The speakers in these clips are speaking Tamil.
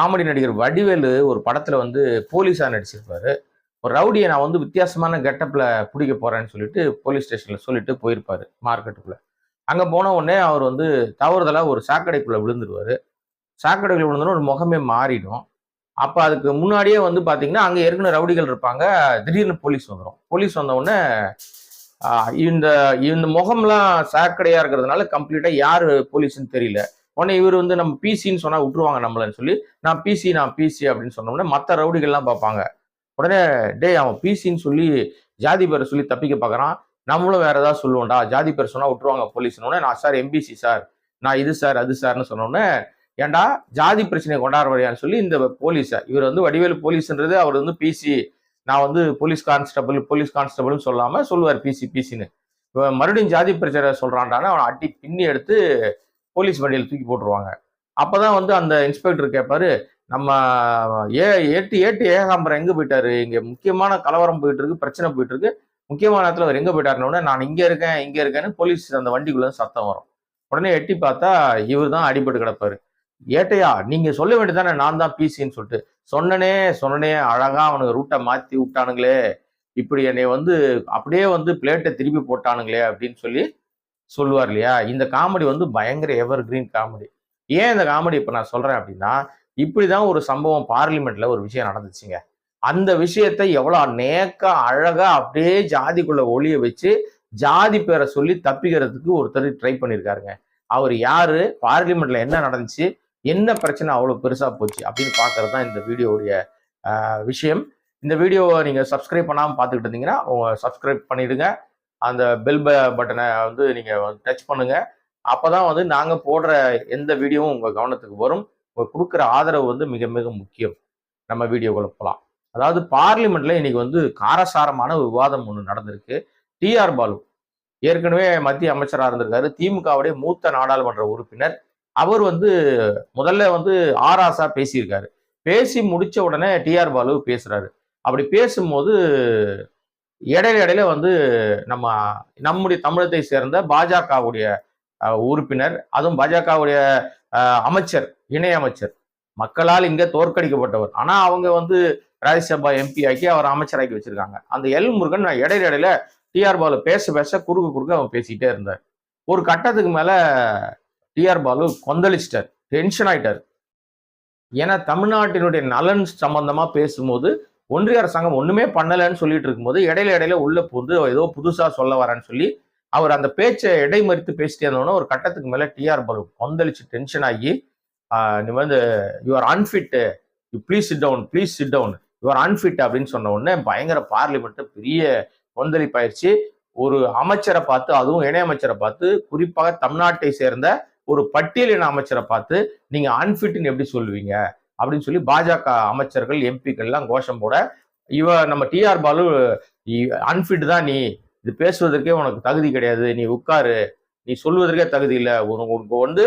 காமெடி நடிகர் வடிவேலு ஒரு படத்தில் வந்து போலீஸாக நடிச்சிருப்பாரு. ஒரு ரவுடியை நான் வந்து வித்தியாசமான கெட்டப்பில் பிடிக்க போகிறேன்னு சொல்லிட்டு போலீஸ் ஸ்டேஷனில் சொல்லிட்டு போயிருப்பாரு மார்க்கெட்டுக்குள்ளே. அங்கே போன உடனே அவர் வந்து தவறுதலாக ஒரு சாக்கடைக்குள்ளே விழுந்துருவார். சாக்கடைக்குள்ள விழுந்தோன்னு ஒரு முகமே மாறிடும். அப்போ அதுக்கு முன்னாடியே வந்து பார்த்தீங்கன்னா அங்கே ஏற்கனவே ரவுடிகள் இருப்பாங்க. திடீர்னு போலீஸ் வந்துடும் போலீஸ் வந்தவுடனே இந்த இந்த முகம்லாம் சாக்கடையாக இருக்கிறதுனால கம்ப்ளீட்டாக யார் போலீஸ்னு தெரியல. உடனே இவர் வந்து நம்ம பிசின்னு சொன்னால் விட்டுருவாங்க நம்மளன்னு சொல்லி நான் பிசி நான் பிசி அப்படின்னு சொன்ன உடனே மற்ற ரவுடிகள்லாம் பார்ப்பாங்க. உடனே டேய் அவன் பிசின்னு சொல்லி ஜாதி பேரை சொல்லி தப்பிக்க பார்க்குறான். நம்மளும் வேற ஏதாவது சொல்லுவோம்டா ஜாதி பேர் சொன்னால் விட்டுருவாங்க போலீஸ்னு உடனே நான் சார் எம்பிசி சார். நான் இது சார் அது சார்னு சொன்னோடனே ஏண்டா ஏன்டா ஜாதி பிரச்சனையை கொண்டாடுறியான்னு சொல்லி இந்த போலீஸை இவர் வந்து வடிவேலு போலீஸ்ன்றது அவர் வந்து பிசி நான் வந்து போலீஸ் கான்ஸ்டபிள் போலீஸ் கான்ஸ்டபிள்னு சொல்லாமல் சொல்லுவார் பிசி பிசின்னு மறுபடியும் ஜாதி பிரச்சனை சொல்கிறான்டான்னு அவனை அட்டி பின்னி எடுத்து போலீஸ் வண்டியில் தூக்கி போட்டுருவாங்க. அப்போ தான் வந்து அந்த இன்ஸ்பெக்டர் கேட்பாரு நம்ம ஏ ஏட்டு ஏட்டு ஏகாம்பரம் எங்கே போயிட்டாரு? இங்கே முக்கியமான கலவரம் போயிட்டு இருக்கு பிரச்சனை போயிட்டு இருக்கு முக்கியமான இடத்துல அவர் எங்கே போயிட்டாருன்னு உடனே நான் இங்கே இருக்கேன் இங்கே இருக்கேன்னு போலீஸ் அந்த வண்டிக்குள்ள சத்தம் வரும். உடனே எட்டி பார்த்தா இவர் தான் அடிபட்டு கிடப்பாரு. ஏட்டையா நீங்க சொல்ல வேண்டியதானே நான் தான் பிசின்னு சொல்லிட்டு. சொன்னனே சொன்னனே அழகா அவனுக்கு ரூட்டை மாத்தி விட்டானுங்களே. இப்படி என்னை வந்து அப்படியே வந்து பிளேட்டை திருப்பி போட்டானுங்களே அப்படின்னு சொல்லி சொல்லுவார் இல்லையா இந்த காமெடி வந்து பயங்கர எவர் கிரீன் காமெடி. ஏன் இந்த காமெடி இப்போ நான் சொல்கிறேன் அப்படின்னா இப்படி தான் ஒரு சம்பவம் பார்லிமெண்ட்ல ஒரு விஷயம் நடந்துச்சுங்க. அந்த விஷயத்தை எவ்வளோ நேக்கா அழகா அப்படியே ஜாதிக்குள்ள ஒளிய வச்சு ஜாதி பேரை சொல்லி தப்பிக்கிறதுக்கு ஒருத்தர் ட்ரை பண்ணியிருக்காருங்க அவர் யாரு? பார்லிமெண்ட்ல என்ன நடந்துச்சு? என்ன பிரச்சனை அவ்வளோ பெருசாக போச்சு? அப்படின்னு பார்க்கறது தான் இந்த வீடியோவுடைய விஷயம். இந்த வீடியோவை நீங்கள் சப்ஸ்கிரைப் பண்ணாமல் பார்த்துக்கிட்டு இருந்தீங்கன்னா சப்ஸ்கிரைப் பண்ணிடுங்க. அந்த பெல் பட்டனை வந்து நீங்கள் டச் பண்ணுங்கள் அப்போ தான் வந்து நாங்கள் போடுற எந்த வீடியோவும் உங்கள் கவனத்துக்கு வரும். உங்கள் கொடுக்குற ஆதரவு வந்து மிக மிக முக்கியம். நம்ம வீடியோக்குள்ள போகலாம் அதாவது பார்லிமெண்ட்ல இன்னைக்கு வந்து காரசாரமான விவாதம் ஒன்று நடந்திருக்கு. டிஆர் பாலு ஏற்கனவே மத்திய அமைச்சராக இருந்திருக்காரு. திமுகவுடைய மூத்த நாடாளுமன்ற உறுப்பினர். அவர் வந்து முதல்ல வந்து ஆராசா பேசியிருக்காரு. பேசி முடிச்ச உடனே டிஆர் பாலு பேசுறாரு. அப்படி பேசும்போது இடையில இடையில வந்து நம்ம நம்முடைய தமிழகத்தை சேர்ந்த பாஜகவுடைய உறுப்பினர் அதுவும் பாஜகவுடைய அமைச்சர் இணை அமைச்சர். மக்களால் இங்கே தோற்கடிக்கப்பட்டவர். ஆனால் அவங்க வந்து ராஜ்யசபா எம்பி ஆக்கி அவர் அமைச்சராக்கி வச்சிருக்காங்க. அந்த எல் முருகன் இடையில இடையில டிஆர் பாலு பேச பேச குறுக்க குறுக்க அவன் பேசிக்கிட்டே இருந்தார். ஒரு கட்டத்துக்கு மேலே டிஆர் பாலு கொந்தளிச்சிட்டார். டென்ஷன் ஆயிட்டார். ஏன்னா தமிழ்நாட்டினுடைய நலன் சம்பந்தமா பேசும்போது ஒன்றிய அரசாங்கம் ஒண்ணுமே பண்ணலைன்னு சொல்லிட்டு இருக்கும்போது இடையில இடையில உள்ள புது ஏதோ புதுசா சொல்ல வரேன்னு சொல்லி அவர் அந்த பேச்சை இடைமறித்து பேசிட்டே இருந்தோன்னா ஒரு கட்டத்துக்கு மேல டிஆர் பாலு கொந்தளிச்சு டென்ஷன் ஆகி நீ வந்து you are unfit you please sit down please sit down your unfit அப்படின்னு சொன்ன உடனே பயங்கர பார்லிமெண்ட்டு பெரிய கொந்தளிப்பாயிருச்சு. ஒரு அமைச்சரை பார்த்து அதுவும் இணையமைச்சரை பார்த்து குறிப்பாக தமிழ்நாட்டை சேர்ந்த ஒரு பட்டியலின அமைச்சரை பார்த்து நீங்க அன்ஃபிட்னு எப்படி சொல்லுவீங்க? அப்படின்னு சொல்லி பாஜக அமைச்சர்கள் எம்பிக்கள்லாம் கோஷம் போட இவ நம்ம டிஆர் பாலு அன்ஃபிட் தான் நீ. இது பேசுவதற்கே உனக்கு தகுதி கிடையாது. நீ உட்காரு. நீ சொல்வதற்கே தகுதி இல்லை. உனக்கு உனக்கு வந்து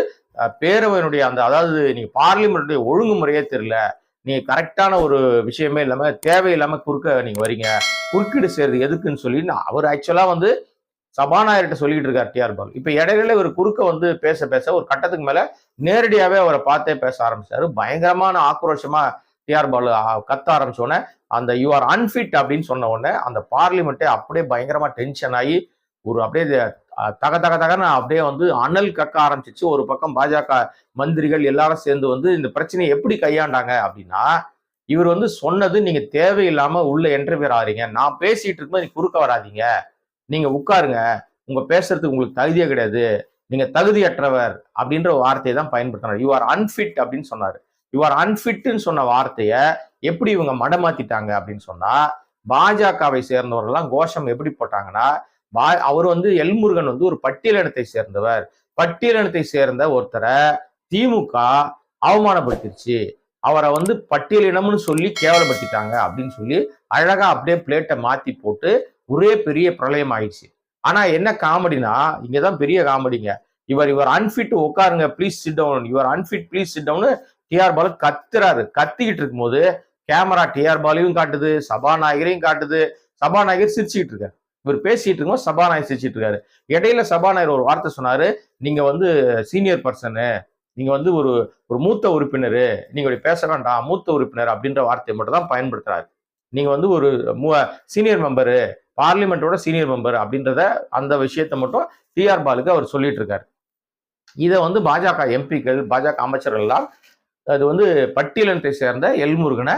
பேரவையினுடைய அந்த அதாவது நீ பார்லிமெண்ட்டுடைய ஒழுங்குமுறையே தெரியல. நீ கரெக்டான ஒரு விஷயமே இல்லாமல் தேவையில்லாமல் குறுக்க நீங்கள் வரீங்க. குறுக்கீடு செய்யறது எதுக்குன்னு சொல்லி அவர் ஆக்சுவலாக வந்து சபாநாயகர்கிட்ட சொல்லிட்டு இருக்கார் டிஆர் பாலு. இப்போ இடையில ஒரு குறுக்க வந்து பேச பேச ஒரு கட்டத்துக்கு மேலே நேரடியாகவே அவரை பார்த்தே பேச ஆரம்பிச்சாரு. பயங்கரமான ஆக்ரோஷமாக டிஆர் பாலு கத்த ஆரம்பிச்ச உடனே அந்த யூ ஆர் அன்ஃபிட் அப்படின்னு சொன்ன உடனே அந்த பார்லிமெண்ட்டே அப்படியே பயங்கரமாக டென்ஷன் ஆகி ஒரு அப்படியே தக தக தகன்னு அப்படியே வந்து அனல் கக்க ஆரம்பிச்சிச்சு. ஒரு பக்கம் பாஜக மந்திரிகள் எல்லாரும் சேர்ந்து வந்து இந்த பிரச்சனையை எப்படி கையாண்டாங்க அப்படின்னா இவர் வந்து சொன்னது நீங்க தேவையில்லாம உள்ள என்டர்பியர் ஆறீங்க நான் பேசிட்டு இருக்கும்போது நீங்க குறுக்க வராதீங்க. நீங்க உட்காருங்க. உங்க பேசுறதுக்கு உங்களுக்கு தகுதியே கிடையாது. நீங்க தகுதியற்றவர் அப்படின்ற வார்த்தையை தான் பயன்படுத்தினார் யூ ஆர் அன்ஃபிட் அப்படின்னு சொன்னாரு. யூ ஆர் அன்ஃபிட்னு சொன்ன வார்த்தையை எப்படி இவங்க மடமாத்திட்டாங்க அப்படின்னு சொன்னா பாஜகவை சேர்ந்தவர்கள்லாம் கோஷம் எப்படி போட்டாங்கன்னா பா அவர் வந்து எல்முருகன் வந்து ஒரு பட்டியலினத்தை சேர்ந்தவர். பட்டியலினத்தை சேர்ந்த ஒருத்தரை திமுக அவமானப்படுத்திருச்சு. அவரை வந்து பட்டியலினம்னு சொல்லி கேவலப்படுத்திட்டாங்க அப்படின்னு சொல்லி அழகா அப்படியே பிளேட்டை மாத்தி போட்டு ஒரே பெரிய பிரளயம் ஆயிடுச்சு. ஆனா என்ன காமெடினா இங்கதான் பெரிய காமெடிங்க. இவர் இவர் அன்ஃபிட் உட்காருங்க ப்ளீஸ் சிட் டவுன் இவர் unfit please sit down TR Baalu கத்துறாரு. கத்திக்கிட்டு இருக்கும்போது கேமரா டிஆர் பாலையும் காட்டுது சபாநாயகரையும் காட்டுது. சபாநாயகர் சிரிச்சுக்கிட்டு இருக்காரு. இவர் பேசிட்டு இருக்கும் சபாநாயகர் சிரிச்சிட்டு இருக்காரு. இடையில சபாநாயகர் ஒரு வார்த்தை சொன்னாரு நீங்க வந்து சீனியர் பர்சனு நீங்க வந்து ஒரு ஒரு மூத்த உறுப்பினர். நீங்க பேச வேண்டாம் மூத்த உறுப்பினர் அப்படின்ற வார்த்தையை மட்டும் தான் பயன்படுத்துறாரு. நீங்கள் வந்து ஒரு சீனியர் மெம்பரு பார்லிமெண்ட்டோட சீனியர் மெம்பர் அப்படின்றத அந்த விஷயத்தை மட்டும் டிஆர் பாலுக்கு அவர் சொல்லிட்டு இருக்காரு இதை வந்து பாஜக எம்பிக்கள் பாஜக அமைச்சர்கள் எல்லாம் அது வந்து பட்டியலினத்தை சேர்ந்த எல்முருகனை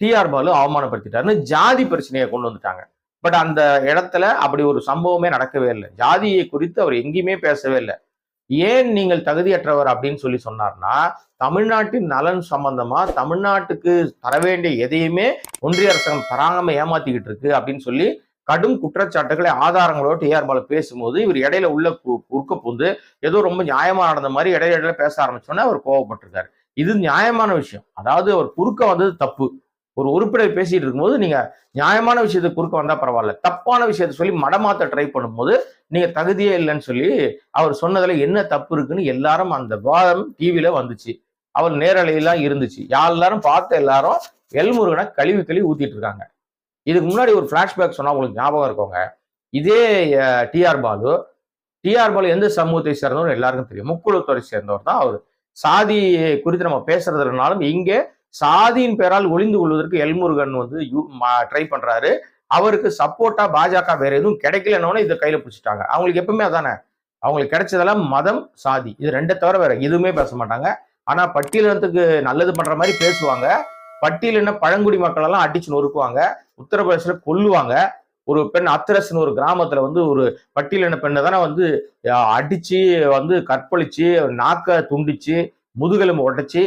டிஆர் பாலு அவமானப்படுத்திட்டாருன்னு ஜாதி பிரச்சனையை கொண்டு வந்துட்டாங்க. பட் அந்த இடத்துல அப்படி ஒரு சம்பவமே நடக்கவே இல்லை. ஜாதியை குறித்து அவர் எங்கேயுமே பேசவே இல்லை. ஏன் நீங்கள் தகுதியற்றவர் அப்படின்னு சொல்லி சொன்னார்னா தமிழ்நாட்டின் நலன் சம்பந்தமா தமிழ்நாட்டுக்கு தர வேண்டிய எதையுமே ஒன்றிய அரசாங்கம் தராம ஏமாத்திக்கிட்டு இருக்கு அப்படின்னு சொல்லி கடும் குற்றச்சாட்டுகளை ஆதாரங்களோடு டிஆர் பாலு பேசும்போது இவர் இடையில உள்ள கு- குறுக்க புந்து ஏதோ ரொம்ப நியாயமா நடந்த மாதிரி இடையில இடையில பேச ஆரம்பிச்சோன்னே அவர் கோவப்பட்டிருக்காரு. இது நியாயமான விஷயம். அதாவது அவர் குறுக்க வந்தது தப்பு. ஒரு உறுப்பினர் பேசிட்டு இருக்கும்போது நீங்க நியாயமான விஷயத்தை குறுக்க வந்தா பரவாயில்ல. தப்பான விஷயத்தை சொல்லி மடமாத்த ட்ரை பண்ணும்போது நீங்க தகுதியே இல்லைன்னு சொல்லி அவர் சொன்னதுல என்ன தப்பு இருக்குன்னு எல்லாரும் அந்த விவாதம் டிவியில வந்துச்சு. அவர் நேரலையெல்லாம் இருந்துச்சு. எல்லாரும் பார்த்த எல்லாரும் எல்முருகனை கழுவி கழுவி ஊத்திட்டு இருக்காங்க. இதுக்கு முன்னாடி ஒரு ஃபிளாஷ்பேக் சொன்னா உங்களுக்கு ஞாபகம் இருக்கோங்க. இதே டிஆர் பாலு. டிஆர் பாலு எந்த சமூகத்தை சேர்ந்தவர் எல்லாருக்கும் தெரியும். முக்குளத்துறை சேர்ந்தவர் தான் அவர். சாதி குறித்து நம்ம பேசுறதுனாலும் இங்கே சாதியின் பெயரால் ஒளிந்து கொள்வதற்கு எல்முருகன் வந்து ட்ரை பண்றாரு. அவருக்கு சப்போர்ட்டா பாஜக வேற எதுவும் கிடைக்கலன்னு இதை கையில பிடிச்சிட்டாங்க. அவங்களுக்கு எப்பவுமே அதானே? அவங்களுக்கு கிடைச்சதெல்லாம் மதம் சாதி. இது ரெண்டை தவிர வேற எதுவுமே பேச மாட்டாங்க. ஆனா பட்டியலினத்துக்கு நல்லது பண்ற மாதிரி பேசுவாங்க. பட்டியலின பழங்குடி மக்கள் எல்லாம் அடிச்சு நொறுக்குவாங்க. உத்தரப்பிரதேசல கொல்லுவாங்க. ஒரு பெண் அத்திரஸ்னு ஒரு கிராமத்துல வந்து ஒரு பட்டியலின பெண்ணை தானே வந்து அடிச்சு வந்து கற்பழிச்சு நாக்க துண்டிச்சு முதுகெலும்பு உடைச்சு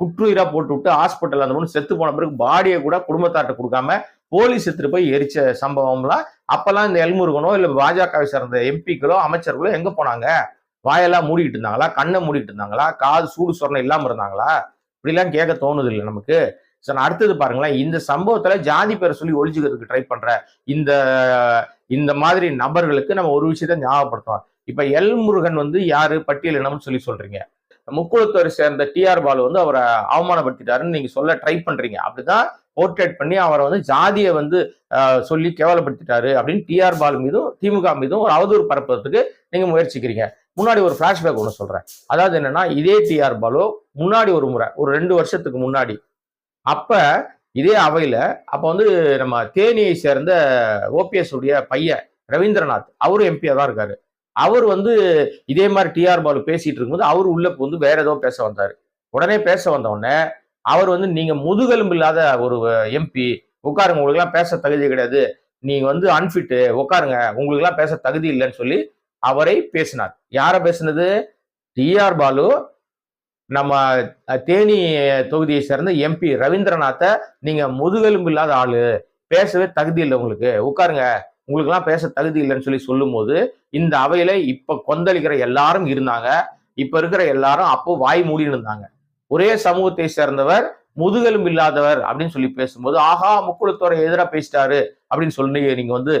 குற்றுயிரா போட்டு விட்டு ஹாஸ்பிட்டல் அந்த பொண்ணு செத்து போன பிறகு பாடியை கூட குடும்பத்தார்ட்ட கொடுக்காம போலீஸ் எடுத்துட்டு போய் எரிச்ச சம்பவம்லாம் அப்பெல்லாம் இந்த எல்முருகனோ இல்லை பாஜகவை சேர்ந்த எம்பிக்களோ அமைச்சர்களோ எங்க போனாங்க? வாயெல்லாம் மூடிக்கிட்டு இருந்தாங்களா? கண்ணை மூடிக்கிட்டு இருந்தாங்களா? காது சூடு சொரணை இல்லாம இருந்தாங்களா? இப்படிலாம் கேட்க தோணுது இல்லை நமக்கு. சரி நான் அடுத்தது பாருங்களேன். இந்த சம்பவத்துல ஜாதி பேரை சொல்லி ஒழிச்சுக்கிறதுக்கு ட்ரை பண்ற இந்த இந்த மாதிரி நபர்களுக்கு நம்ம ஒரு விஷயத்த ஞாபகப்படுத்துவோம் இப்ப எல் முருகன் வந்து யாரு? பட்டியல் இனம்னு சொல்லி சொல்றீங்க. முக்குளத்தோரை சேர்ந்த டிஆர் பாலு வந்து அவரை அவமானப்படுத்திட்டாருன்னு நீங்க சொல்ல ட்ரை பண்றீங்க. அப்படிதான் போர்ட்ரேட் பண்ணி அவரை வந்து ஜாதியை வந்து சொல்லி கேவலப்படுத்திட்டாரு அப்படின்னு டிஆர் பாலு மீதும் திமுக மீதும் ஒரு அவதூறு பரப்புறதுக்கு நீங்க முயற்சிக்கிறீங்க. முன்னாடி ஒரு ஃபிளாஷ்பேக் ஒன்று சொல்றேன். அதாவது என்னன்னா இதே டிஆர் பாலு முன்னாடி ஒரு முறை ஒரு ரெண்டு வருஷத்துக்கு முன்னாடி. அப்ப இதே அவையில அப்ப வந்து நம்ம தேனியை சேர்ந்த ஓபிஎஸ் உடைய பையன் ரவீந்திரநாத் அவரும் எம்பியா தான் இருக்காரு. அவர் வந்து இதே மாதிரி டிஆர் பாலு பேசிட்டு இருக்கும்போது அவர் உள்ள வந்து வேற ஏதோ பேச வந்தார். உடனே பேச வந்த உடனே அவர் வந்து நீங்க முதுகெலும்பு இல்லாத ஒரு எம்பி உட்காருங்க உங்களுக்குலாம் பேச தகுதி கிடையாது. நீங்க வந்து அன்ஃபிட்டு உட்காருங்க உங்களுக்குலாம் பேச தகுதி இல்லைன்னு சொல்லி அவரை பேசினார். யாரை பேசினது? டிஆர் பாலு நம்ம தேனி தொகுதியை சேர்ந்த எம்பி ரவீந்திரநாத்தை நீங்க முதுகெலும்பு இல்லாத ஆளு பேசவே தகுதி இல்லை உங்களுக்கு உட்காருங்க உங்களுக்கெல்லாம் பேச தகுதி இல்லைன்னு சொல்லி சொல்லும்போது இந்த அவையில இப்ப கொந்தளிக்கிற எல்லாரும் இருந்தாங்க. இப்ப இருக்கிற எல்லாரும் அப்போ வாய் மூடின்னு இருந்தாங்க. ஒரே சமூகத்தை சேர்ந்தவர் முதுகெலும்பு இல்லாதவர் அப்படின்னு சொல்லி பேசும்போது ஆஹா முக்குளத்தோரை எதிராக பேசிட்டாரு அப்படின்னு சொல்லி நீங்க வந்து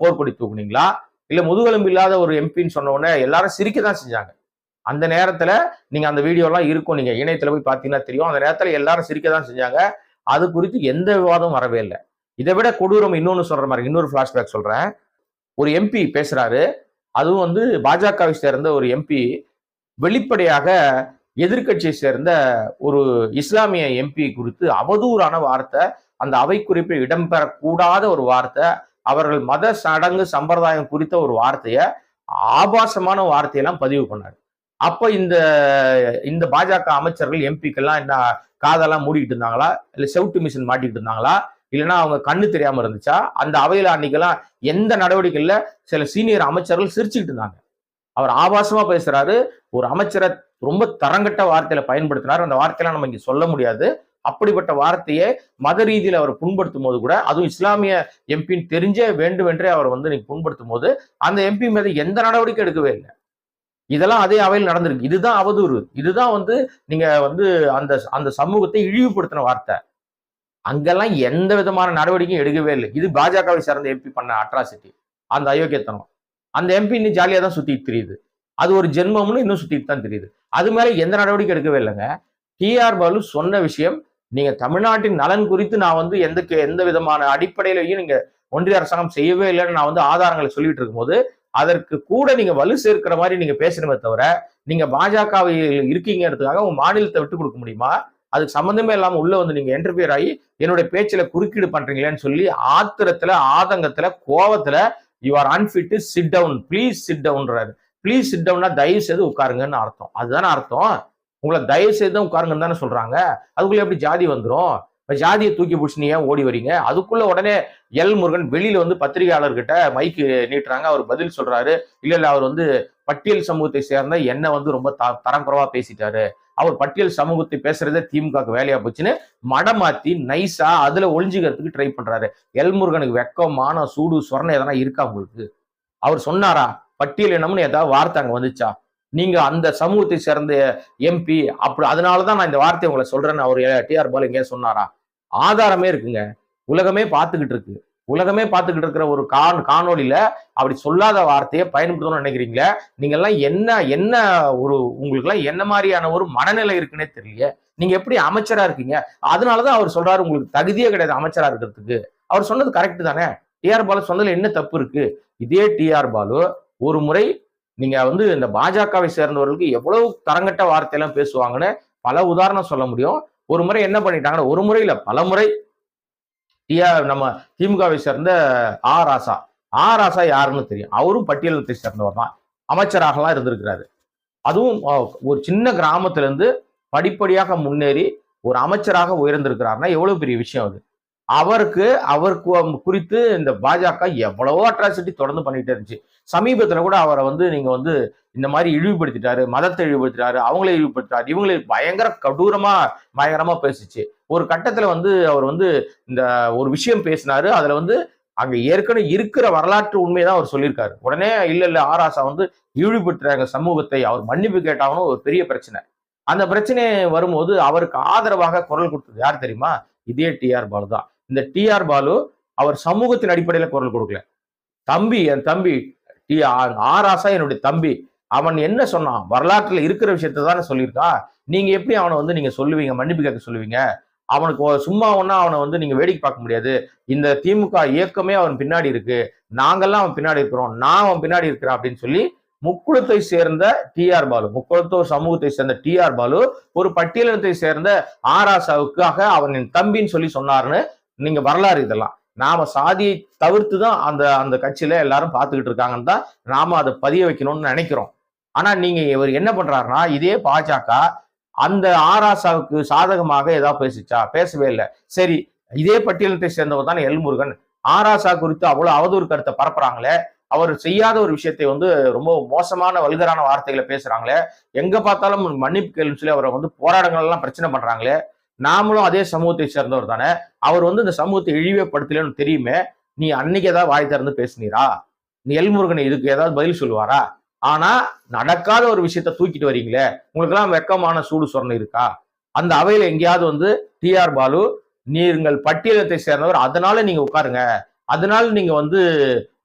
போர்க்கொடி தூக்குனீங்களா? இல்ல முதுகெலும்பு இல்லாத ஒரு எம்பின்னு சொன்ன உடனே எல்லாரும் சிரிக்க தான் செஞ்சாங்க. அந்த நேரத்துல நீங்க அந்த வீடியோலாம் இருக்கும். நீங்க இணையத்துல போய் பாத்தீங்கன்னா தெரியும். அந்த நேரத்துல எல்லாரும் சிரிக்க தான் செஞ்சாங்க. அது குறித்து எந்த விவாதமும் வரவே இல்லை. இதை விட கொடூரம் இன்னொன்று சொல்ற மாதிரி இன்னொரு ஃபிளாஷ்பேக் சொல்றேன். ஒரு எம்பி பேசுறாரு. அதுவும் வந்து பாஜகவை சேர்ந்த ஒரு எம்பி வெளிப்படையாக எதிர்க்கட்சியை சேர்ந்த ஒரு இஸ்லாமிய எம்பி குறித்து அவதூறான வார்த்தை அந்த அவை குறிப்பில் இடம்பெறக்கூடாத ஒரு வார்த்தை அவர்கள் மத சடங்கு சம்பிரதாயம் குறித்த ஒரு வார்த்தையை ஆபாசமான வார்த்தையெல்லாம் பதிவு பண்ணார். அப்போ இந்த இந்த பாஜக அமைச்சர்கள் எம்பிக்கெல்லாம் என்ன காதெல்லாம் மூடிக்கிட்டு இருந்தாங்களா? இல்லை செவுட்டு மிஷின் மாட்டிக்கிட்டு இருந்தாங்களா? இல்லைன்னா அவங்க கண்ணு தெரியாம இருந்துச்சா? அந்த அவையில அன்னைக்கெல்லாம் எந்த நடவடிக்கையில சில சீனியர் அமைச்சர்கள் சிரிச்சுக்கிட்டு இருந்தாங்க. அவர் ஆபாசமா பேசுறாரு. ஒரு அமைச்சரை ரொம்ப தரங்கட்ட வார்த்தையில பயன்படுத்தினார். அந்த வார்த்தையெல்லாம் நம்ம இங்க சொல்ல முடியாது. அப்படிப்பட்ட வார்த்தையை மத ரீதியில் அவர் புண்படுத்தும் போது கூட அதுவும் இஸ்லாமிய எம்பின்னு தெரிஞ்சே வேண்டுமென்றே அவர் வந்து நீங்க புண்படுத்தும் போது அந்த எம்பி மீது எந்த நடவடிக்கை எடுக்கவே இல்லை. இதெல்லாம் அதே அவையில் நடந்திருக்கு. இதுதான் அவதூறு. இதுதான் வந்து நீங்க வந்து அந்த அந்த சமூகத்தை இழிவுபடுத்தின வார்த்தை. அங்கெல்லாம் எந்த விதமான நடவடிக்கையும் எடுக்கவே இல்லை. இது பாஜகவை சேர்ந்த எம்பி பண்ண அட்ராசிட்டி அந்த அயோக்கியத்தனம். அந்த எம்பி இன்னும் ஜாலியாக தான் சுத்திட்டு தெரியுது. அது ஒரு ஜென்மம்னு இன்னும் சுத்திட்டு தான் தெரியுது. அது மேல எந்த நடவடிக்கை எடுக்கவே இல்லைங்க. டிஆர் பாலு சொன்ன விஷயம் நீங்க தமிழ்நாட்டின் நலன் குறித்து நான் வந்து எந்த எந்த விதமான அடிப்படையிலையும் நீங்க ஒன்றிய அரசாங்கம் செய்யவே இல்லைன்னு நான் வந்து ஆதாரங்களை சொல்லிட்டு இருக்கும்போது அதற்கு கூட நீங்க வலு சேர்க்கிற மாதிரி நீங்க பேசணுமே தவிர நீங்க பாஜகவில் இருக்கீங்கிறதுக்காக உங்க மாநிலத்தை விட்டு கொடுக்க முடியுமா? அதுக்கு சம்மந்தமே இல்லாமல் உள்ள வந்து நீங்க என்டர்பியர் ஆகி என்னுடைய பேச்சில் குறுக்கீடு பண்றீங்களேன்னு சொல்லி ஆத்திரத்துல ஆதங்கத்துல கோவத்துல you are unfit sit down please sit டவுன்றாரு please sit டவுன்னா தயவு செய்து உட்காருங்கன்னு அர்த்தம். அதுதானே அர்த்தம். உங்களை தயவு செய்து தான் உட்காருங்கன்னு தானே சொல்றாங்க. அதுக்குள்ள எப்படி ஜாதி வந்துடும் இப்போ ஜாதியை தூக்கி பிடிச்சி நீ ஏன் ஓடி வரீங்க? அதுக்குள்ள உடனே எல் முருகன் வெளியில வந்து பத்திரிகையாளர்கிட்ட மைக்கு நீட்டுறாங்க. அவர் பதில் சொல்றாரு. இல்ல இல்ல அவர் வந்து பட்டியல் சமூகத்தை சேர்ந்த என்ன வந்து ரொம்ப த தரம் குறைவா பேசிட்டாரு. அவர் பட்டியல் சமூகத்தை பேசுறதே திமுக வேலையா போச்சுன்னு மடமாத்தி நைஸா அதுல ஒளிஞ்சுக்கிறதுக்கு ட்ரை பண்றாரு. எல்முருகனுக்கு வெக்கம் மானம் சூடு சொரணை எதனா இருக்கா உங்களுக்கு? அவர் சொன்னாரா? பட்டியல் இனம்னு ஏதாவது வார்த்தை அங்க வந்துச்சா? நீங்க அந்த சமூகத்தை சேர்ந்த எம்பி அப்படி அதனாலதான் நான் இந்த வார்த்தையை உங்களை சொல்றேன்னு அவர் டிஆர் பால் எங்கேயா சொன்னாரா? ஆதாரமே இருக்குங்க. உலகமே பார்த்துக்கிட்டு இருக்கு. உலகமே பார்த்துக்கிட்டு இருக்கிற ஒரு காண் காணொலியில அப்படி சொல்லாத வார்த்தையை பயன்படுத்தணும்னு நினைக்கிறீங்களே? நீங்க எல்லாம் என்ன என்ன ஒரு உங்களுக்கெல்லாம் என்ன மாதிரியான ஒரு மனநிலை இருக்குன்னே தெரியல நீங்க எப்படி அமைச்சரா இருக்கீங்க? அதனாலதான் அவர் சொல்றாரு உங்களுக்கு தகுதியே கிடையாது அமைச்சரா இருக்கிறதுக்கு. அவர் சொன்னது கரெக்ட் தானே? டிஆர் பாலு சொன்னதுல என்ன தப்பு இருக்கு? இதே டிஆர் பாலு ஒரு முறை நீங்க வந்து இந்த பாஜகவை சேர்ந்தவர்களுக்கு எவ்வளவு தரங்கட்ட வார்த்தையெல்லாம் பேசுவாங்கன்னு பல உதாரணம் சொல்ல முடியும். ஒரு முறை என்ன பண்ணிட்டாங்கன்னா ஒரு முறையில பல முறை டிஆர் நம்ம திமுகவை சேர்ந்த ஆ ராசா. ஆ ராசா யாருன்னு தெரியும். அவரும் பட்டியலத்தை சேர்ந்தவர் தான். அமைச்சராகலாம் இருந்திருக்கிறாரு. அதுவும் ஒரு சின்ன கிராமத்துல இருந்து படிப்படியாக முன்னேறி ஒரு அமைச்சராக உயர்ந்திருக்கிறாருன்னா எவ்வளவு பெரிய விஷயம் அது? அவருக்கு அவருக்கு குறித்து இந்த பாஜக எவ்வளவோ அட்ராசிட்டி தொடர்ந்து பண்ணிட்டே இருந்துச்சு. சமீபத்தில் கூட அவரை வந்து நீங்க வந்து இந்த மாதிரி இழிவுபடுத்திட்டாரு மதத்தை இழிவுபடுத்திட்டாரு அவங்களே இழிவுபடுத்திட்டாரு இவங்களே பயங்கர கடூரமா பயங்கரமா பேசிச்சு. ஒரு கட்டத்துல வந்து அவர் வந்து இந்த ஒரு விஷயம் பேசினாரு அதுல வந்து அங்க ஏற்கனவே இருக்கிற வரலாற்று உண்மைதான் அவர் சொல்லியிருக்காரு. உடனே இல்ல இல்ல ஆராசா வந்து இழிவுபடுத்துறாங்க சமூகத்தை அவர் மன்னிப்பு கேட்டாங்கன்னு ஒரு பெரிய பிரச்சனை. அந்த பிரச்சனை வரும்போது அவருக்கு ஆதரவாக குரல் கொடுத்தது யார் தெரியுமா? இதே டிஆர் பாலு தான். இந்த டிஆர் பாலு அவர் சமூகத்தின் அடிப்படையில குரல் கொடுக்கல. தம்பி என் தம்பி டி ஆ- ஆசா என்னுடைய தம்பி. அவன் என்ன சொன்னான்? வரலாற்றுல இருக்கிற விஷயத்த தானே சொல்லியிருக்கான் நீங்க எப்படி அவனை வந்து நீங்க சொல்லுவீங்க? மன்னிப்பு கேட்க சொல்லுவீங்க? அவனுக்கு சும்மா ஒன்னா அவனை வந்து நீங்க வேடிக்கை பார்க்க முடியாது. இந்த திமுக இயக்கமே அவன் பின்னாடி இருக்கு. நாங்கெல்லாம் அவன் பின்னாடி இருக்கிறோம். நான் அவன் பின்னாடி இருக்கிறான் அப்படின்னு சொல்லி முக்குளத்தை சேர்ந்த டிஆர் பாலு முக்குளத்தோர் சமூகத்தை சேர்ந்த டிஆர் பாலு ஒரு பட்டியலினத்தை சேர்ந்த ஆராசாவுக்காக அவன் என் தம்பின்னு சொல்லி சொன்னார்னு நீங்க வரலாறு இதெல்லாம். நாம சாதியை தவிர்த்து தான் அந்த அந்த கட்சியில எல்லாரும் பார்த்துக்கிட்டு இருக்காங்கன்னு தான் நாம அதை பதிய வைக்கணும்னு நினைக்கிறோம். ஆனா நீங்க இவர் என்ன பண்றாருன்னா இதே பாஜக அந்த ஆராசாவுக்கு சாதகமாக ஏதாவது பேசிச்சா? பேசவே இல்லை. சரி இதே பட்டியலத்தை சேர்ந்தவர் தான் எல்முருகன் ஆராசா குறித்து அவ்வளவு அவதூறு கருத்தை பரப்புறாங்களே. அவர் செய்யாத ஒரு விஷயத்தை வந்து ரொம்ப மோசமான வல்கரான வார்த்தைகளை பேசுறாங்களே. எங்க பார்த்தாலும் மன்னிப்பு கேள்வி சொல்லி அவரை வந்து போராட்டங்கள் எல்லாம் பிரச்சனை பண்றாங்களே. நாமளும் அதே சமூகத்தை சேர்ந்தவர் தானே. அவர் வந்து இந்த சமூகத்தை இழிவுபடுத்தலன்னு தெரியுமே. நீ அன்னைக்கு ஏதாவது வாய் திறந்து பேசுனீரா? நீ எல்முருகன் இதுக்கு ஏதாவது பதில் சொல்லுவாரா? ஆனா நடக்காத ஒரு விஷயத்த தூக்கிட்டு வரீங்களே. உங்களுக்கு எல்லாம் வெக்கமான சூடு சொரணை இருக்கா? அந்த அவையில எங்கேயாவது வந்து டிஆர் பாலு நீங்கள் பட்டியலத்தை சேர்ந்தவர் அதனால நீங்க உட்காருங்க. அதனால நீங்க வந்து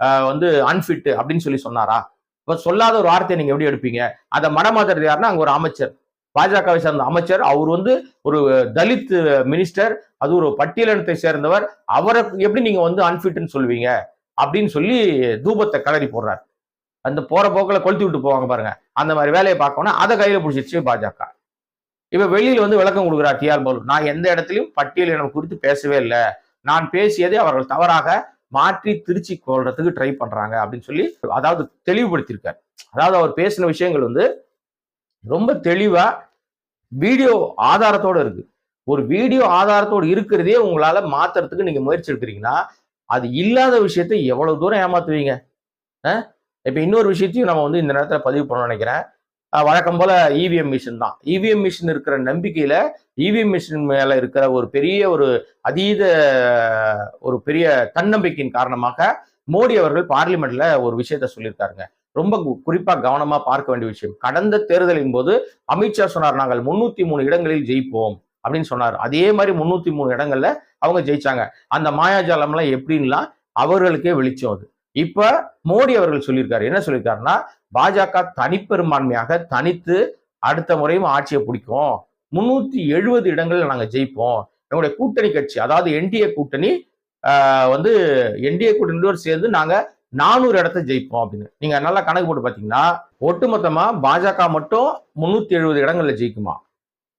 ஆஹ், வந்து அன்ஃபிட் அப்படின்னு சொல்லி சொன்னாரா? இப்ப சொல்லாத ஒரு வார்த்தையை நீங்க எப்படி எடுப்பீங்க? அதை மடமாத்துறது யாருன்னா அங்க ஒரு அமைச்சர். பாஜகவை சேர்ந்த அமைச்சர் அவர் வந்து ஒரு தலித் மினிஸ்டர் அது ஒரு பட்டியலினத்தை சேர்ந்தவர். அவரை எப்படி நீங்க வந்து அன்ஃபிட்னு சொல்லுவீங்க? அப்படின்னு சொல்லி தூபத்தை கலரி போடுறாரு. அந்த போற போக்கில் கொளுத்தி விட்டு போவாங்க பாருங்க. அந்த மாதிரி வேலையை பார்க்கணும்னா அதை கையில பிடிச்சிருச்சு பாஜக. இப்ப வெளியில வந்து விளக்கம் கொடுக்குறார் டிஆர் பாலு. நான் எந்த இடத்துலையும் பட்டியலினம் குறித்து பேசவே இல்லை. நான் பேசியதை அவர்கள் தவறாக மாற்றி திருச்சி கொள்றதுக்கு ட்ரை பண்றாங்க அப்படின்னு சொல்லி அதாவது தெளிவுபடுத்தியிருக்காரு. அதாவது அவர் பேசின விஷயங்கள் வந்து ரொம்ப தெளிவாக வீடியோ ஆதாரத்தோட இருக்கு. ஒரு வீடியோ ஆதாரத்தோடு இருக்கிறதே உங்களால் மாத்துறதுக்கு நீங்கள் முயற்சி எடுக்கிறீங்கன்னா அது இல்லாத விஷயத்தை எவ்வளோ தூரம் ஏமாத்துவீங்க? ஆ? இப்போ இன்னொரு விஷயத்தையும் நம்ம வந்து இந்த நேரத்தில் பதிவு பண்ண நினைக்கிறேன். வழக்கம் போல் இவிஎம் மிஷின் தான். இவிஎம் மிஷின் இருக்கிற நம்பிக்கையில் இவிஎம் மிஷின் மேலே இருக்கிற ஒரு பெரிய ஒரு அதீத ஒரு பெரிய தன்னம்பிக்கையின் காரணமாக மோடி அவர்கள் பார்லிமெண்ட்ல ஒரு விஷயத்த சொல்லியிருக்காருங்க. ரொம்ப குறிப்பாக கவனமாக பார்க்க வேண்டிய விஷயம். கடந்த தேர்தலின் போது அமித்ஷா சொன்னார் நாங்கள் முன்னூத்தி மூணு இடங்களில் ஜெயிப்போம் அப்படின்னு சொன்னார். அதே மாதிரி முன்னூத்தி மூணு இடங்கள்ல அவங்க ஜெயிச்சாங்க. அந்த மாயாஜாலம்லாம் எப்படின்லாம் அவர்களுக்கே வெளிச்சம் அது. இப்ப மோடி அவர்கள் சொல்லியிருக்காரு. என்ன சொல்லியிருக்காருன்னா பாஜக தனிப்பெரும்பான்மையாக தனித்து அடுத்த முறையும் ஆட்சியை பிடிக்கும். முன்னூத்தி எழுபது இடங்கள்ல நாங்க ஜெயிப்போம். எங்களுடைய கூட்டணி கட்சி அதாவது என்டிஏ கூட்டணி வந்து என்டிஏ கூட்டணியோடு சேர்ந்து நாங்க நானூறு இடத்த ஜெயிப்போம் அப்படின்னு. நீங்க நல்லா கணக்கு போட்டு பாத்தீங்கன்னா ஒட்டுமொத்தமா பாஜக மட்டும் முன்னூத்தி எழுபது இடங்கள்ல ஜெயிக்குமா?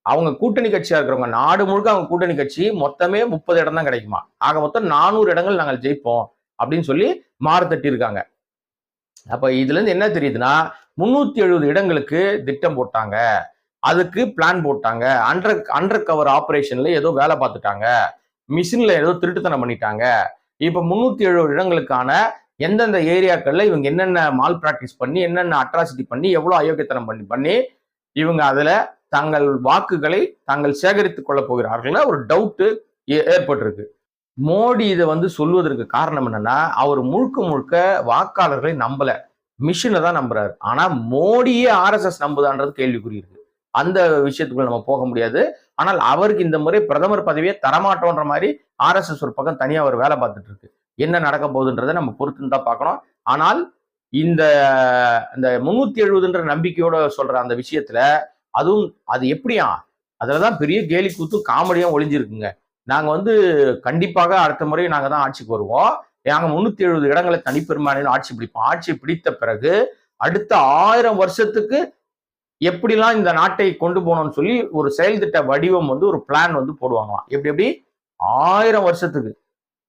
அவங்க கூட்டணி கட்சியா இருக்கிறவங்க நாடு முழுக்க அவங்க கூட்டணி கட்சி மொத்தமே முப்பது இடம் தான் கிடைக்குமா? ஆக மொத்தம் நானூறு இடங்கள் நாங்கள் ஜெயிப்போம் அப்படின்னு சொல்லி மாறு தட்டி இருக்காங்க அப்ப இதுல இருந்து என்ன தெரியுதுன்னா முன்னூத்தி எழுபது இடங்களுக்கு திட்டம் போட்டாங்க. அதுக்கு பிளான் போட்டாங்க. அண்டர் அண்டர் கவர் ஆப்ரேஷன்ல ஏதோ வேலை பார்த்துட்டாங்க. மிஷின்ல ஏதோ திருட்டுத்தனம் பண்ணிட்டாங்க. இப்ப முன்னூத்தி எழுபது இடங்களுக்கான எந்தெந்த ஏரியாக்களில் இவங்க என்னென்ன மால் ப்ராக்டிஸ் பண்ணி என்னென்ன அட்ராசிட்டி பண்ணி எவ்வளோ அயோக்கியத்தனம் பண்ணி பண்ணி இவங்க அதில் தங்கள் வாக்குகளை தாங்கள் சேகரித்து கொள்ள போகிறார்கள் ஒரு டவுட்டு ஏற்பட்டிருக்கு. மோடி இதை வந்து சொல்வதற்கு காரணம் என்னன்னா அவர் முழுக்க முழுக்க வாக்காளர்களை நம்பல. மிஷினை தான் நம்புறாரு. ஆனா மோடியே ஆர்எஸ்எஸ் நம்புதான்றது கேள்விக்குறி இருக்கு அந்த விஷயத்துக்குள்ள நம்ம போக முடியாது. ஆனால் அவருக்கு இந்த முறை பிரதமர் பதவியை தரமாட்டோன்ற மாதிரி ஆர்எஸ்எஸ் ஒரு பக்கம் தனியாக அவர் வேலை பார்த்துட்டு இருக்கு. என்ன நடக்க போகுதுன்றதை நம்ம பொறுத்துன்னு தான் பார்க்கணும். ஆனால் இந்த இந்த முன்னூத்தி எழுபதுன்ற நம்பிக்கையோட சொல்ற அந்த விஷயத்துல அதுவும் அது எப்படியா? அதுலதான் பெரிய கேலி கூத்து காமெடியும் ஒளிஞ்சிருக்குங்க. நாங்க வந்து கண்டிப்பாக அடுத்த முறை நாங்க தான் ஆட்சிக்கு வருவோம். நாங்க முன்னூத்தி எழுபது இடங்களை தனிப்பெரும்பான்மையில ஆட்சி பிடிப்போம். ஆட்சி பிடித்த பிறகு அடுத்த ஆயிரம் வருஷத்துக்கு எப்படிலாம் இந்த நாட்டை கொண்டு போகணும்னு சொல்லி ஒரு செயல் திட்ட வடிவம் வந்து ஒரு பிளான் வந்து போடுவாங்களாம். எப்படி எப்படி? ஆயிரம் வருஷத்துக்கு.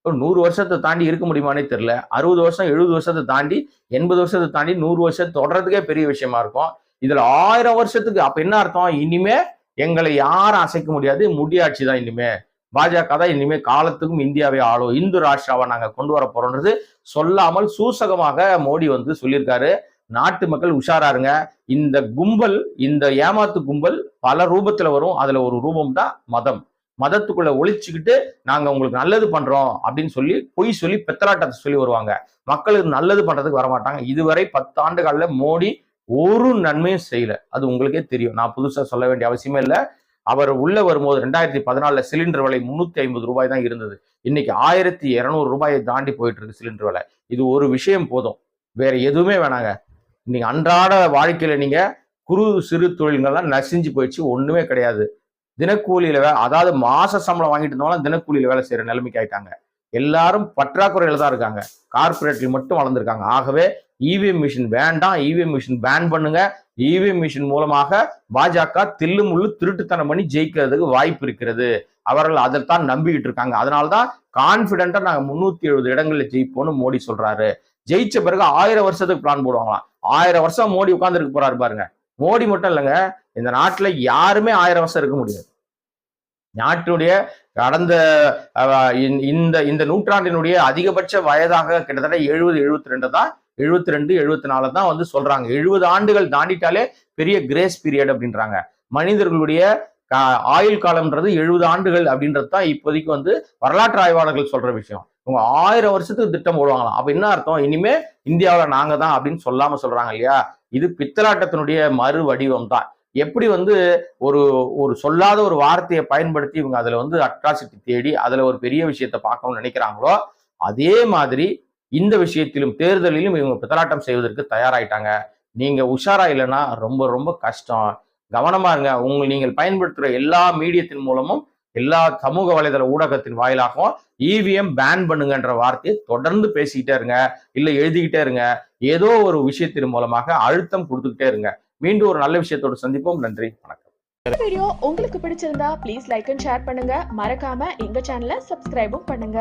ஒரு நூறு வருஷத்தை தாண்டி இருக்க முடியுமானே தெரியல. அறுபது வருஷம் எழுபது வருஷத்தை தாண்டி எண்பது வருஷத்தை தாண்டி நூறு வருஷத்தை தொடர்றதுக்கே பெரிய விஷயமா இருக்கும். இதுல ஆயிரம் வருஷத்துக்கு அப்ப என்ன அர்த்தம்? இனிமே எங்களை யாரும் அசைக்க முடியாது. முடியாட்சி தான் இனிமே. பாஜக தான் இனிமே காலத்துக்கும் இந்தியாவை ஆளும் இந்து ராஷ்டிராவை நாங்க கொண்டு வர போறோம்ன்றது சொல்லாமல் சூசகமாக மோடி வந்து சொல்லியிருக்காரு. நாட்டு மக்கள் உஷாராருங்க இந்த கும்பல் இந்த ஏமாத்து கும்பல் பல ரூபத்துல வரும். அதுல ஒரு ரூபம் தான் மதம். மதத்துக்குள்ள ஒழிச்சுக்கிட்டு நாங்க உங்களுக்கு நல்லது பண்றோம் அப்படின்னு சொல்லி பொய் சொல்லி பெத்தலாட்டத்தை சொல்லி வருவாங்க. மக்களுக்கு நல்லது பண்றதுக்கு வரமாட்டாங்க. இதுவரை பத்து ஆண்டுகள்ல மோடி ஒரு நன்மையும் செய்யல. அது உங்களுக்கே தெரியும். நான் புதுசா சொல்ல வேண்டிய அவசியமே இல்லை. அவர் உள்ள வரும்போது ரெண்டாயிரத்தி பதினாலுல சிலிண்டர் விலை முன்னூத்தி ஐம்பது ரூபாய் தான் இருந்தது. இன்னைக்கு ஆயிரத்தி இரநூறு ரூபாயை தாண்டி போயிட்டு இருக்கு சிலிண்டர் விலை. இது ஒரு விஷயம் போதும். வேற எதுவுமே வேணாங்க. நீங்க அன்றாட வாழ்க்கையில நீங்க குறு சிறு தொழில்கள்லாம் நசிஞ்சு போயிடுச்சு. ஒண்ணுமே கிடையாது. தினக்கூலியில அதாவது மாச சம்பளம் வாங்கிட்டு இருந்தவங்க தினக்கூலியில வேலை செய்யற நிலைமைக்கு ஆயிட்டாங்க. எல்லாரும் பற்றாக்குறையில தான் இருக்காங்க. கார்பரேட்ல மட்டும் வளர்ந்துருக்காங்க. ஆகவே இவிஎம் மிஷின் வேண்டாம். இவிஎம் மிஷின் பேன் பண்ணுங்க. இவிஎம் மிஷின் மூலமாக பாஜக தில்லு முள்ளு திருட்டுத்தனம் பண்ணி ஜெயிக்கிறதுக்கு வாய்ப்பு இருக்கிறது. அவர்கள் அதைத்தான் நம்பிக்கிட்டு இருக்காங்க. அதனாலதான் கான்பிடண்டா நாங்க முன்னூத்தி எழுபது இடங்கள்ல ஜெயிப்போம்னு மோடி சொல்றாரு. ஜெயிச்ச பிறகு ஆயிரம் வருஷத்துக்கு பிளான் போடுவாங்களாம். ஆயிரம் வருஷம் மோடி உட்கார்ந்துருக்கு போறாரு பாருங்க. மோடி மட்டும் இல்லைங்க. இந்த நாட்டுல யாருமே ஆயிரம் வருஷம் இருக்க முடியாது. நாட்டினுடைய கடந்த இந்த இந்த நூற்றாண்டினுடைய அதிகபட்ச வயதாக கிட்டத்தட்ட எழுபது எழுபத்தி ரெண்டு தான் எழுபத்தி ரெண்டு எழுபத்தி நாலு தான் வந்து சொல்றாங்க. எழுபது ஆண்டுகள் தாண்டிட்டாலே பெரிய கிரேஸ் பீரியட் அப்படின்றாங்க. மனிதர்களுடைய ஆயுள் காலம்ன்றது எழுபது ஆண்டுகள் அப்படின்றது தான் இப்போதைக்கு வந்து வரலாற்று ஆய்வாளர்கள் சொல்ற விஷயம். இவங்க ஆயிரம் வருஷத்துக்கு திட்டம் போடுவாங்களாம். அப்ப என்ன அர்த்தம்? இனிமே இந்தியாவில் நாங்க தான் அப்படின்னு சொல்லாம சொல்றாங்க இல்லையா? இது பித்தலாட்டத்தினுடைய மறு வடிவம் தான். எப்படி வந்து ஒரு ஒரு சொல்லாத ஒரு வார்த்தையை பயன்படுத்தி இவங்க அதில் வந்து அட்ராசிட்டி தேடி அதில் ஒரு பெரிய விஷயத்த பார்க்கணும்னு நினைக்கிறாங்களோ அதே மாதிரி இந்த விஷயத்திலும் தேர்தலிலும் இவங்க பித்தலாட்டம் செய்வதற்கு தயாராயிட்டாங்க. நீங்க உஷாரா இல்லைன்னா ரொம்ப ரொம்ப கஷ்டம். கவனமா இருங்க. உங்கள் நீங்கள் பயன்படுத்துகிற எல்லா மீடியத்தின் மூலமும் எல்லா சமூக வலைதள ஊடகத்தின் வாயிலாகவும் இவிஎம் பேன் பண்ணுங்கன்ற வார்த்தையை தொடர்ந்து பேசிக்கிட்டே இருங்க. இல்லை எழுதிக்கிட்டே இருங்க. ஏதோ ஒரு விஷயத்தின் மூலமாக அழுத்தம் கொடுத்துக்கிட்டே இருங்க. மீண்டும் ஒரு நல்ல விஷயத்தோடு சந்திப்போம். நன்றி. வணக்கம். வீடியோ உங்களுக்கு பிடிச்சிருந்தா ப்ளீஸ் லைக் அண்ட் ஷேர் பண்ணுங்க. மறக்காம எங்க சேனலை சப்ஸ்கிரைபும் பண்ணுங்க.